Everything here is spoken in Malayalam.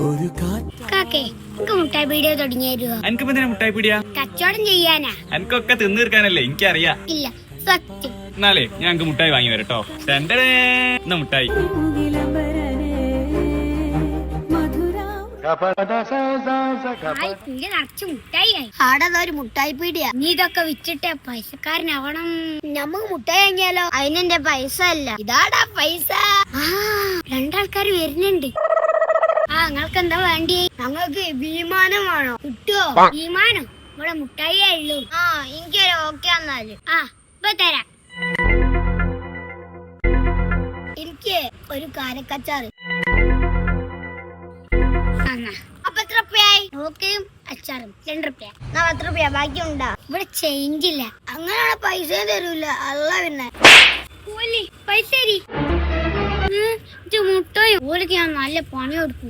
ഒരു കാക്കേ മുട്ടായി പീടിയ തുടങ്ങി തരുവോ എന്തിനാ മുട്ടായി പിടിയാ കച്ചവടം ചെയ്യാനാ? എനിക്കൊക്കെ തിന്നു തീർക്കാനല്ലേ എനിക്കറിയാ. ഇല്ല സത്യം. എന്നാലേ ഞാൻ മുട്ടായി വാങ്ങി വരട്ടോ. എന്ന മുട്ടായി. നിറച്ച് മുട്ടായി പീടിയ നീ ഇതൊക്കെ വിറ്റിട്ട് പൈസക്കാരനാവണം. നമുക്ക് മുട്ടായി വാങ്ങിയാലോ? അതിനെന്റെ പൈസ അല്ല. ഇതാടാ പൈസ. ആ രണ്ടാൾക്കാർ വരുന്നുണ്ട്. എന്താ വേണ്ടി? ഞങ്ങൾക്ക് വിമാനം വേണോ. കിട്ടുവോ വിമാനം. ഇവിടെ മുട്ടായി ആയുള്ളൂ ആ എനിക്കൊരു ഓക്കെ എന്നാൽ ആ ഇപ്പൊ തരാം. എനിക്ക് ഒരു കാരക്കച്ചാറ്. അപ്പൊ എത്ര റുപ്യായി? ഓക്കെയും അച്ചാറും. രണ്ട് റുപ്യ. എന്നാ പത്ത് റുപ്യ? ബാക്കി ഉണ്ടാ ഇവിടെ ചേഞ്ച് ഇല്ല. അങ്ങനെയാണ് പൈസ തരൂല. അല്ല പിന്നെ. പൈസ മുട്ടോ മുട്ടയോ. ഓലക്ക് ഞാൻ നല്ല പണി കൊടുക്കും